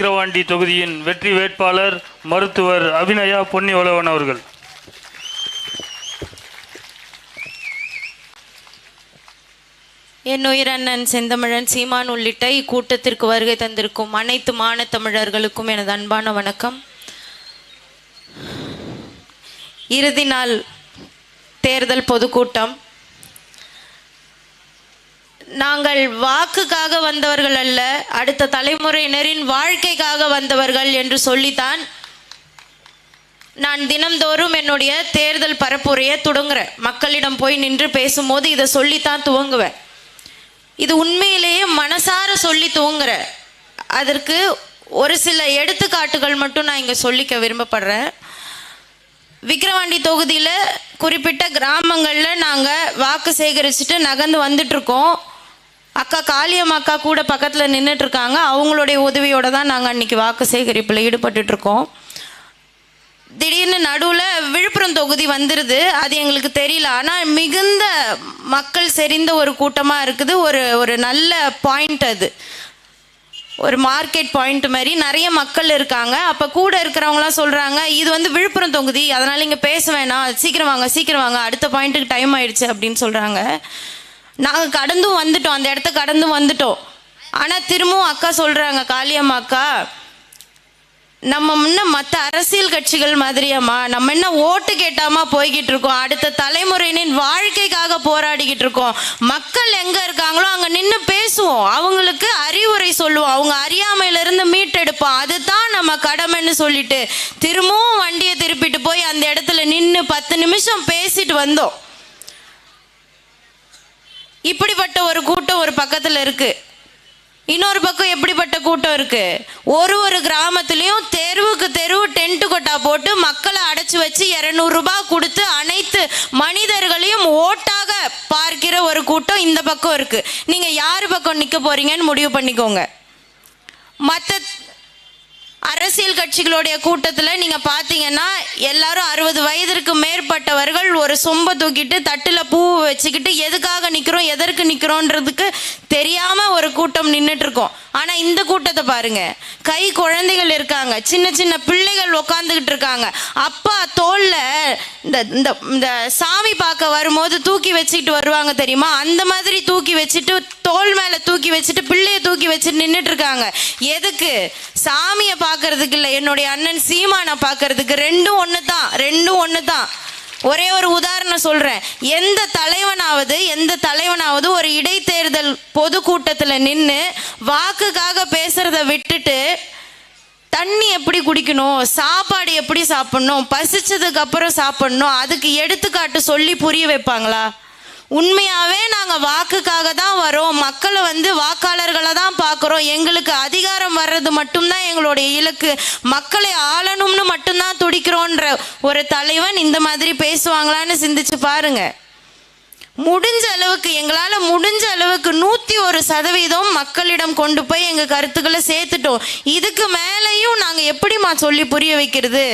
விக்கிரவாண்டி தொகுதியின் வெற்றி வேட்பாளர் மருத்துவர் அபிநயா பொன்னிவளவன் அவர்கள். என் உயிரண்ணன் செந்தமிழன் சீமான் உள்ளிட்ட இக்கூட்டத்திற்கு வருகை தந்திருக்கும் அனைத்து மானத்தமிழர்களுக்கும் எனது அன்பான வணக்கம். இறுதி நாள் தேர்தல் பொதுக்கூட்டம். நாங்கள் வாக்குக்காக வந்தவர்கள் அல்ல அடுத்த தலைமுறையினரின் வாழ்க்கைக்காக வந்தவர்கள் என்று சொல்லித்தான் நான் தினம்தோறும் என்னுடைய தேர்தல் பரப்புரையை தொடங்குறேன். மக்களிடம் போய் நின்று பேசும்போது இதை சொல்லித்தான் துவங்குவேன். இது உண்மையிலேயே மனசார சொல்லி துவங்குறேன் அதற்கு ஒரு சில எடுத்துக்காட்டுகள் மட்டும் நான் இங்கே சொல்லிக்க விரும்பப்படுறேன். விக்கிரவாண்டி தொகுதியில் குறிப்பிட்ட கிராமங்களில் நாங்கள் வாக்கு சேகரிச்சுட்டு நகர்ந்து வந்துட்டுருக்கோம் அக்கா காளியம் அக்கா கூட பக்கத்தில் நின்றுட்டு இருக்காங்க அவங்களுடைய உதவியோடு தான் நாங்கள் அன்றைக்கி வாக்கு சேகரிப்பில் ஈடுபட்டுட்ருக்கோம். திடீர்னு நடுவில் விழுப்புரம் தொகுதி வந்துடுது அது எங்களுக்கு தெரியல. ஆனால் மிகுந்த மக்கள் செறிந்த ஒரு கூட்டமாக இருக்குது. ஒரு ஒரு நல்ல பாயிண்ட் அது. ஒரு மார்க்கெட் பாயிண்ட் மாதிரி நிறைய மக்கள் இருக்காங்க. அப்போ கூட இருக்கிறவங்களாம் சொல்கிறாங்க இது வந்து விழுப்புரம் தொகுதி. அதனால் இங்கே பேச வேணாம். சீக்கிரம் வாங்க சீக்கிரம் வாங்க. அடுத்த பாயிண்ட்டுக்கு டைம் ஆயிடுச்சு அப்படின்னு சொல்கிறாங்க நாங்கள் கடந்தும் வந்துட்டோம் அந்த இடத்த கடந்தும் வந்துட்டோம். ஆனால் திரும்பவும் அக்கா சொல்கிறாங்க காளியம்மா அக்கா நம்ம முன்ன மற்ற அரசியல் கட்சிகள் மாதிரியாம்மா நம்ம என்ன ஓட்டு கேட்டாமா போய்கிட்டு இருக்கோம். அடுத்த தலைமுறையினின் வாழ்க்கைக்காக போராடிக்கிட்டு இருக்கோம். மக்கள் எங்கே இருக்காங்களோ அங்கே நின்று பேசுவோம். அவங்களுக்கு அறிவுரை சொல்லுவோம். அவங்க அறியாமையிலிருந்து மீட்டெடுப்போம். அதுதான் நம்ம கடமைன்னு சொல்லிட்டு திரும்பவும் வண்டியை திருப்பிட்டு போய் அந்த இடத்துல நின்று பத்து நிமிஷம் பேசிட்டு வந்தோம். இப்படிப்பட்ட ஒரு கூட்டம் ஒரு பக்கத்தில் இருக்கு. இன்னொரு பக்கம் எப்படிப்பட்ட கூட்டம் இருக்கு? ஒரு ஒரு கிராமத்துலேயும் தெருவுக்கு தெருவு டென்ட் கொட்டா போட்டு மக்களை அடைச்சி வச்சு இரநூறுபா கொடுத்து அனைத்து மனிதர்களையும் ஓட்டாக பார்க்கிற ஒரு கூட்டம் இந்த பக்கம் இருக்கு. நீங்க யாரு பக்கம் நிக்க போறீங்கன்னு முடிவு பண்ணிக்கோங்க. மற்ற அரசியல் கட்சிகளுடைய கூட்டத்தில் நீங்கள் பார்த்தீங்கன்னா எல்லாரும் அறுபது வயதிற்கு மேற்பட்டவர்கள் ஒரு சொம்ப தூக்கிட்டு தட்டில் பூ வச்சுக்கிட்டு எதுக்காக நிற்கிறோம் எதற்கு நிற்கிறோன்றதுக்கு தெரியாமல் ஒரு கூட்டம் நின்றுட்டுருக்கோம் ஆனா ஆனால் இந்த கூட்டத்தை பாருங்க. கை குழந்தைகள் இருக்காங்க. சின்ன சின்ன பிள்ளைகள் உக்காந்துக்கிட்டு இருக்காங்க. அப்பா தோல்ல இந்த இந்த இந்த சாமி பார்க்க வரும்போது தூக்கி வச்சுக்கிட்டு வருவாங்க தெரியுமா? அந்த மாதிரி தூக்கி வச்சுட்டு தோல் மேலே தூக்கி வச்சுட்டு பிள்ளைய தூக்கி வச்சுட்டு நின்றுட்டு இருக்காங்க. எதுக்கு? சாமியை பார்க்கறதுக்கு இல்லை. என்னுடைய அண்ணன் சீமானை பார்க்கறதுக்கு ரெண்டும் ஒன்று தான் ரெண்டும் ஒன்று தான் ஒரே ஒரு உதாரணம் சொல்றேன். எந்த தலைவனாவது எந்த தலைவனாவது ஒரு இடைத்தேர்தல் பொதுக்கூட்டத்தில் நின்று வாக்குக்காக பேசுறத விட்டுட்டு தண்ணி எப்படி குடிக்கணும் சாப்பாடு எப்படி சாப்பிடணும் பசிச்சதுக்கு அப்புறம் சாப்பிடணும் அதுக்கு எடுத்துக்காட்டு சொல்லி புரிய வைப்பாங்களா? உண்மையாகவே நாங்கள் வாக்குக்காக தான் வரோம். மக்களை வந்து வாக்காளர்களை தான் பார்க்குறோம். எங்களுக்கு அதிகாரம் வர்றது மட்டும்தான் எங்களுடைய இலக்கு. மக்களை ஆளணும்னு மட்டும்தான் துடிக்கிறோன்ற ஒரு தலைவன் இந்த மாதிரி பேசுவாங்களான்னு சிந்திச்சு பாருங்க. முடிஞ்ச அளவுக்கு எங்களால் முடிஞ்ச அளவுக்கு நூற்றி ஒரு சதவீதம் மக்களிடம் கொண்டு போய் எங்கள் கருத்துக்களை சேர்த்துட்டோம். இதுக்கு மேலேயும் நாங்கள் எப்படிம்மா சொல்லி புரிய வைக்கிறது?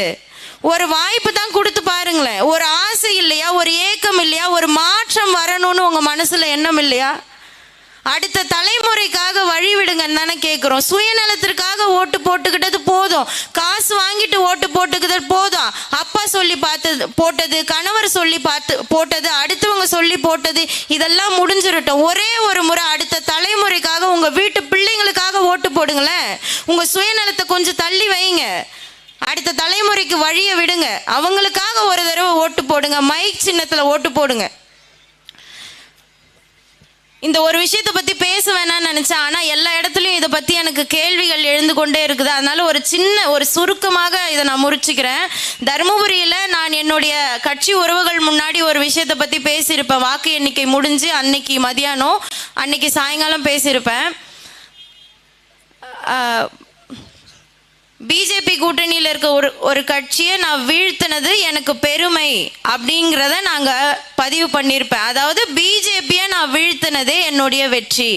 ஒரு வாய்ப்பு தான் கொடுத்து பாருங்களேன். ஒரு ஆசை இல்லையா? ஒரு ஏக்கம் இல்லையா? ஒரு மாற்றம் வரணும்னு உங்கள் மனசில் எண்ணம் இல்லையா? அடுத்த தலைமுறைக்காக வழி விடுங்கன்னு தானே கேட்குறோம் சுயநலத்திற்காக ஓட்டு போட்டுக்கிட்டது போதும். காசு வாங்கிட்டு ஓட்டு போட்டுக்கிட்டது போதும். அப்பா சொல்லி பார்த்தது போட்டது கணவர் சொல்லி பார்த்து போட்டது அடுத்தவங்க சொல்லி போட்டது இதெல்லாம் முடிஞ்சிருட்டோம் ஒரே ஒரு முறை அடுத்த தலைமுறைக்காக உங்கள் வீட்டு பிள்ளைங்களுக்காக ஓட்டு போடுங்களேன். உங்கள் சுயநலத்தை கொஞ்சம் தள்ளி வைங்க. அடுத்த தலைமுறைக்கு வழியை விடுங்க. அவங்களுக்காக ஒரு தடவை ஓட்டு போடுங்க. மைக் சின்னத்தில் ஓட்டு போடுங்க. இந்த ஒரு விஷயத்தை பத்தி பேச வேணாம்னு நினைச்சேன். ஆனா எல்லா இடத்துலயும் இதை பத்தி எனக்கு கேள்விகள் எழுந்து கொண்டே இருக்குது. அதனால ஒரு சின்ன ஒரு சுருக்கமாக இதை நான் முறிச்சுக்கிறேன். தருமபுரியில நான் என்னுடைய கட்சி உறவுகள் முன்னாடி ஒரு விஷயத்தை பத்தி பேசியிருப்பேன். வாக்கு எண்ணிக்கை முடிஞ்சு அன்னைக்கு மதியானம் அன்னைக்கு சாயங்காலம் பேசியிருப்பேன். பிஜேபி கூட்டணியில் இருக்க ஒரு ஒரு கட்சியை நான் வீழ்த்தினது எனக்கு பெருமை அப்படிங்கிறத நாங்கள் பதிவு பண்ணியிருப்பேன். அதாவது பிஜேபியை நான் வீழ்த்தினதே என்னுடைய வெற்றி.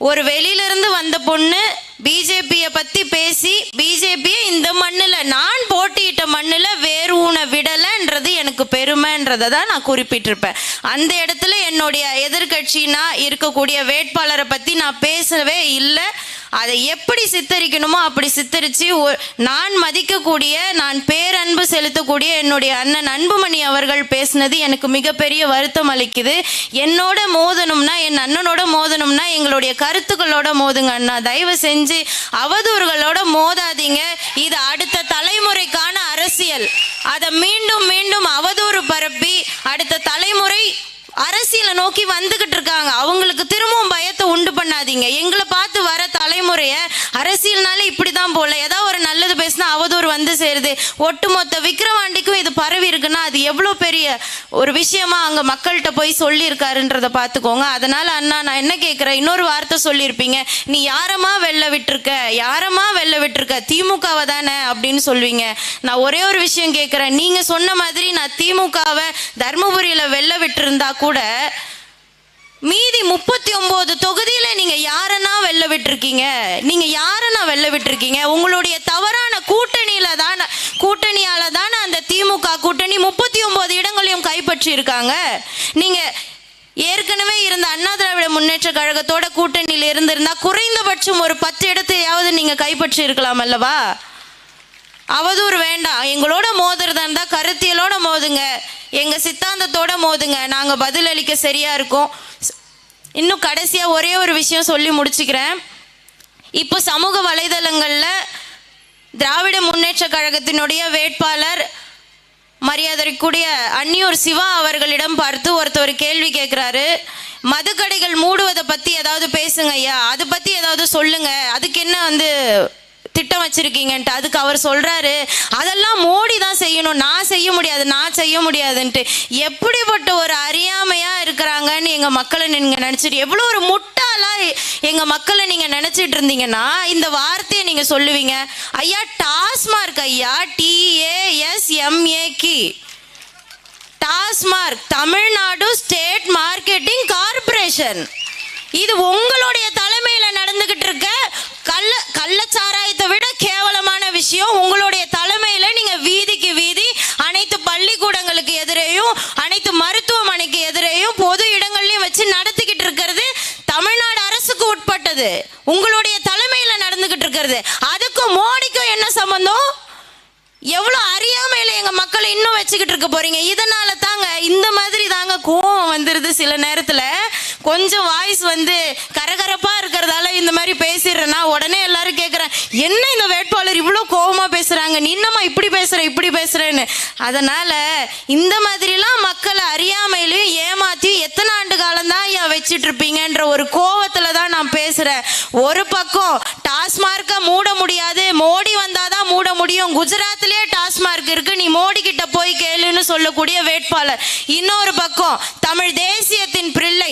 ஒரு வெளியிலிருந்து வந்த பொண்ணு பிஜேபியை பற்றி பேசி பிஜேபியை இந்த மண்ணில் நான் போட்டியிட்ட மண்ணில் வேறு ஊன விடலைன்றது எனக்கு பெருமைன்றதை தான் நான் குறிப்பிட்டிருப்பேன். அந்த இடத்துல என்னுடைய எதிர்கட்சினா இருக்கக்கூடிய வேட்பாளரை பற்றி நான் பேசவே இல்லை. அதை எப்படி சித்தரிக்கணுமோ அப்படி சித்தரித்து நான் மதிக்கக்கூடிய நான் பேரன்பு செலுத்தக்கூடிய என்னுடைய அண்ணன் அன்புமணி அவர்கள் பேசினது எனக்கு மிகப்பெரிய வருத்தம் அளிக்குது. என்னோட மோதணும்னா என் அண்ணனோட மோதணும்னா எங்களுடைய கருத்துக்களோட மோதுங்க அண்ணா. தயவு செஞ்சு அவதூறுகளோட மோதாதீங்க. இது அடுத்த தலைமுறைக்கான அரசியல். அதை மீண்டும் மீண்டும் அவதூறு பரப்பி அடுத்த தலைமுறை அரசியலை நோக்கி வந்துகிட்டு இருக்காங்க. அவங்களுக்கு திரும்பவும் பயத்தை உண்டு பண்ணாதீங்க. எங்களை பார்த்து வர தலைமுறைய அரசியல்னாலே இப்படிதான் போல. ஏதாவது ஒரு நல்லது பேசினா அவதூறு வந்து சேருது. ஒட்டுமொத்த விக்கிரவாண்டிக்கும் இது பரவி இருக்குன்னா அது எவ்வளோ பெரிய ஒரு விஷயமா அங்க மக்கள்கிட்ட போய் சொல்லியிருக்காருன்றத பார்த்துக்கோங்க. அதனால அண்ணா நான் என்ன கேட்குறேன்? இன்னொரு வார்த்தை சொல்லியிருப்பீங்க. நீ யாரமா வெளில விட்டுருக்க? யாரமா வெளில விட்டுருக்க? திமுகவை தானே அப்படின்னு சொல்லுவீங்க. நான் ஒரே ஒரு விஷயம் கேட்குறேன். நீங்க சொன்ன மாதிரி நான் திமுகவை தர்மபுரியில வெளில விட்டுருந்தா கூட மீதி முப்பத்தி ஒன்பது தொகுதியில நீங்க யாரனா வெளில விட்டுருக்கீங்க? நீங்க யாரனா வெளில விட்டுருக்கீங்க? உங்களுடைய தவறான கூட்டணியில தான் கூட்டணியால தானே அந்த திமுக கூட்டணி முப்பத்தி ஒன்பது இடங்களையும் கைப்பற்றி இருக்காங்க நீங்க ஏற்கனவே இருந்த அண்ணா திராவிட முன்னேற்ற கழகத்தோட கூட்டணியில் இருந்திருந்தா குறைந்தபட்சம் ஒரு பத்து இடத்தையாவது நீங்க கைப்பற்றி இருக்கலாம் அல்லவா? அவதூறு வேண்டாம் எங்களோட மோதுறதா இருந்தால் கருத்தியலோட மோதுங்க. எங்கள் சித்தாந்தத்தோட மோதுங்க. நாங்கள் பதில் அளிக்க சரியாக இருக்கோம். இன்னும் கடைசியாக ஒரே ஒரு விஷயம் சொல்லி முடிச்சுக்கிறேன். இப்போ சமூக வலைதளங்களில் திராவிட முன்னேற்ற கழகத்தினுடைய வேட்பாளர் மரியாதைக்குரிய அந்நியூர் சிவா அவர்களிடம் பார்த்து ஒருத்தர் கேள்வி கேட்குறாரு மதுக்கடைகள் மூடுவதை பற்றி ஏதாவது பேசுங்க ஐயா. அதை பற்றி ஏதாவது சொல்லுங்கள் அதுக்கு என்ன வந்து திட்டம் வச்சிருக்கீங்கன்ட்டு அதுக்கு அவர் சொல்றாரு அதெல்லாம் மோடி தான் செய்யணும். நான் செய்ய முடியாது நான் செய்ய முடியாதுன்ட்டு. எப்படிப்பட்ட ஒரு அறியாமையா இருக்கிறாங்கன்னு எங்க மக்களை நீங்க நினைச்சிட்டு எவ்வளவு ஒரு முட்டாளா எங்க மக்களை நீங்க நினைச்சிட்டு இருந்தீங்கன்னா இந்த வார்த்தையை நீங்க சொல்லுவீங்க ஐயா டாஸ்மார்க் ஐயா T A S M A C. TASMAC Tamil Nadu state marketing corporation. இது உங்களுடைய தலைமையில நடந்துகிட்டு இருக்க கள்ள கள்ளச்சாரா விஷயம் உங்களுடைய தலைமையில நீங்க வீதிக்கு வீதி அனைத்து பள்ளிக்கூடங்களுக்கு எதிரேயும் அனைத்து மருத்துவமனைக்கு எதிரேயும் பொது இடங்கள்லயும் வச்சு நடத்திக்கிட்டு இருக்கிறது தமிழ்நாடு அரசுக்கு உட்பட்டது. உங்களுடைய தலைமையில நடந்துகிட்டு இருக்கிறது. அதுக்கும் மோடிக்கும் என்ன சம்பந்தம்? எவ்வளோ அறியாமையில எங்க மக்களை இன்னும் வச்சுக்கிட்டு இருக்க போறீங்க? இதனால தாங்க இந்த மாதிரி தாங்க கோவம் வந்துருது சில நேரத்துல. கொஞ்சம் வாய்ஸ் வந்து கரகரப்பாக இருக்கிறதால இந்த மாதிரி பேசிடுறேன்னா உடனே எல்லாரும் கேட்குறேன் என்ன இந்த வேட்பாளர் இவ்வளோ கோபமாக பேசுகிறாங்க நீ என்னம்மா இப்படி பேசுகிற இப்படி பேசுகிறேன்னு அதனால் இந்த மாதிரிலாம் மக்களை அறியாமையிலையும் ஏமாற்றியும் எத்தனை ஆண்டு காலந்தான் ஏன் ஐயா இருப்பீங்கன்ற ஒரு கோவத்தில் தான் நான் பேசுகிறேன் ஒரு பக்கம் டாஸ்மார்க்கை மூட முடியாது மோடி வந்தால் தான் மூட முடியும். குஜராத்லேயே டாஸ்மார்க் இருக்குது நீ மோடி கிட்ட போய் கேளுன்னு சொல்லக்கூடிய வேட்பாளர். இன்னொரு பக்கம் தமிழ் தேசியத்தின் பிள்ளை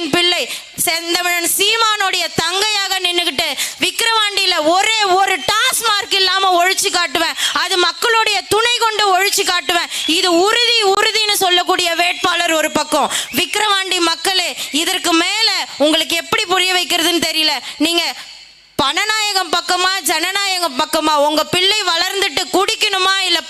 பிரபாகரனின் பிள்ளை செந்தமிழன் சீமானுடைய தங்கையாக நின்றுகிட்டு விக்கிரவாண்டியில ஒரே ஒரு டாஸ்மார்க் இல்லாம ஒழிச்சு காட்டுவேன். அது மக்களுடைய துணை கொண்டு ஒழிச்சு காட்டுவேன். இது உறுதி உறுதின்னு சொல்லக்கூடிய வேட்பாளர் ஒரு பக்கம். விக்கிரவாண்டி மக்களே இதற்கு மேல உங்களுக்கு எப்படி புரிய வைக்கிறதுன்னு தெரியல. நீங்க பணநாயகம் பக்கமா ஜனநாயகம் பக்கமா உங்க பிள்ளை வளர்ந்துட்டு குடிக்கணுமா இல்ல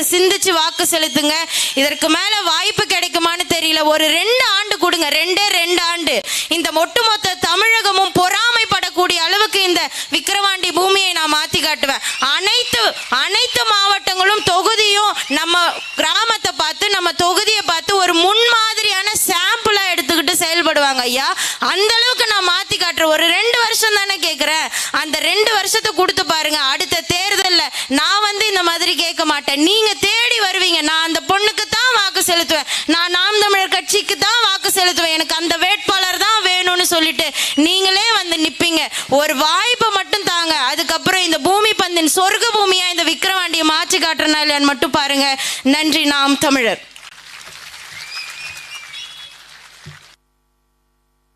படிக்கணுமான்றதை சிந்திச்சு வாக்கு செலுத்துங்க. இதற்கு மேல வாய்ப்பு கிடைக்குமான்னு தெரியல. ஒரு ரெண்டு ஆண்டு கொடுங்க. ரெண்டே ரெண்டு ஆண்டு. இந்த ஒட்டுமொத்த தமிழகமும் பொறாமைப்படக்கூடிய அளவுக்கு இந்த விக்கிரவாண்டி பூமியை நான் மாத்தி காட்டுவேன். அனைத்து அனைத்து மாவட்டங்களும் தொகுதியும் நம்ம கிராமத்தை பார்த்து நம்ம தொகுதியை பார்த்து ஒரு முன்மாதிரியான சாம்பிளா எடுத்துக்கிட்டு செயல்படுவாங்க ஐயா. அந்த அளவுக்கு நான் மாத்தி காட்டுறேன். ஒரு ரெண்டு வருஷம் தானே கேட்குறேன் அந்த ரெண்டு வருஷத்தை கொடுத்து பாருங்க. அடுத்த தேர்தல் நான் வந்து இந்த மாதிரி கேட்க மாட்டேன். நீங்க தேடி வருவீங்க. நான் அந்த பொண்ணுக்கு தான் வாக்கு செலுத்துவேன். நான் நாம் தமிழர் கட்சிக்கு தான் வாக்கு செலுத்துவேன். எனக்கு அந்த வேட்பாளர் தான் வேணும்னு சொல்லிட்டு நீங்களே வந்து நிப்பீங்க. ஒரு வாய்ப்பை மட்டும் தாங்க. அதுக்கப்புறம் இந்த பூமி பந்தின் சொர்க்க பூமியா இந்த விக்கிரவாண்டியை மாற்றி காட்டுறனா இல்லையான்னு மட்டும் பாருங்க. நன்றி நாம் தமிழர்.